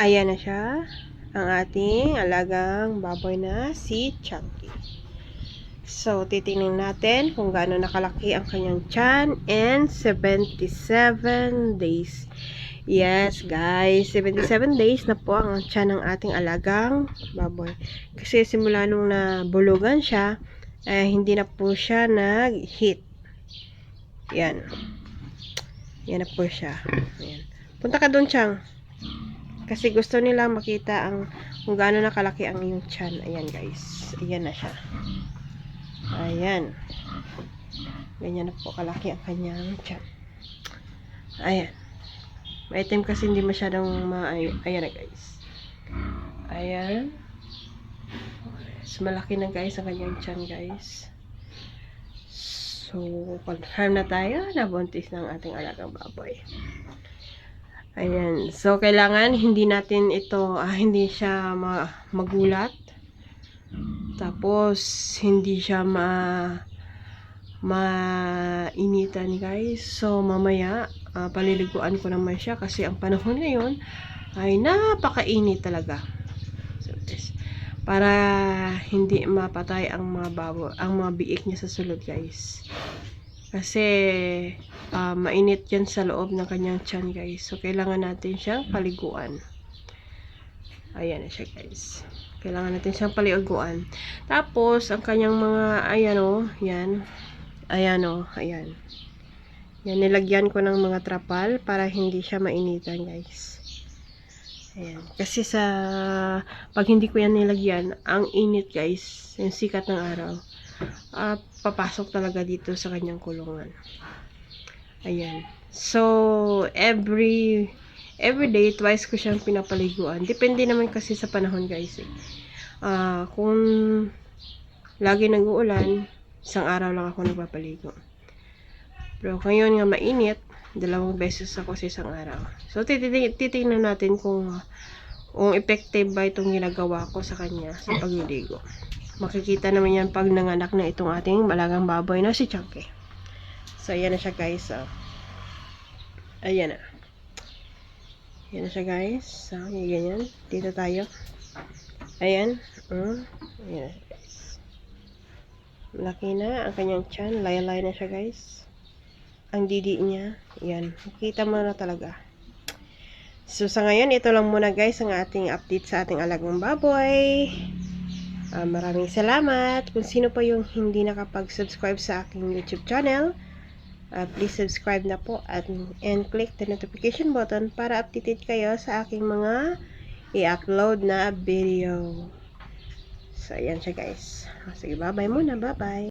Ayan na siya. Ang ating alagang baboy na si Chunky. So, titingnan natin kung gaano nakalaki ang kanyang chan and 77 days. Yes, guys. 77 days na po ang chan ng ating alagang baboy. Kasi simula nung nabulugan siya, eh, hindi na po siya nag-hit. Yan. Yan na po siya. Ayan. Punta ka doon, Chang. Kasi gusto nila makita ang kung gaano nakalaki ang iyong chan. Ayan, guys. Ayan na siya. Ayan. Ganyan na po kalaki ang kanyang chan. Ayan. May item kasi hindi masyadong ma... ay- Ayan na, guys. Ayan. Mas malaki na, guys, ang kanyang chan, guys. So, confirm na tayo na buntis ng ating alagang baboy. Ayan. So, kailangan hindi natin ito, ah, hindi siya ma- magulat. Tapos, hindi siya ma mainitan guys. So, mamaya, ah, paliliguan ko naman siya kasi ang panahon ngayon ay napakainit talaga. So, this, para hindi mapatay ang mga babo, ang mga biik niya sa sulod guys. Kasi ah, mainit yan sa loob ng kanyang tiyan guys. So, kailangan natin siyang paliguan. Ayan na siya guys. Kailangan natin siyang paliguan. Tapos, ang kanyang mga, ayan o, yan. Ayan o, ayan. Yan, nilagyan ko ng mga trapal para hindi siya mainitan guys. Ayan. Kasi sa, pag hindi ko yan nilagyan, ang init guys, yung sikat ng araw, ah, papasok talaga dito sa kanyang kulungan. Ayan. So, every every day, twice ko siyang pinapaliguan. Depende naman kasi sa panahon, guys. Eh. Ah, kung lagi nag-uulan, isang araw lang ako nagpapaligo. Pero ngayon nga mainit, dalawang beses ako sa isang araw. So, titing- titingnan natin kung kung effective ba itong ginagawa ko sa kanya sa pagliligo. Makikita naman yan pag nanganak na itong ating malagang baboy na si Chunky. So, ayan na siya guys. Oh. Ayan na. Ayan na siya guys. So, ganyan. Dito tayo. Ayan. Mm. Ayan na siya guys. Malaki na ang kanyang chan. Laylay na siya guys. Ang didi niya. Ayan. Makita mo na talaga. So, sa ngayon, ito lang muna guys ang ating update sa ating alagang baboy. Ah, maraming salamat. Kung sino pa yung hindi nakapag-subscribe sa aking YouTube channel, ah, please subscribe na po at and click the notification button para updated kayo sa aking mga i-upload na video. So, ayan siya guys. Sige, bye-bye muna. Bye-bye.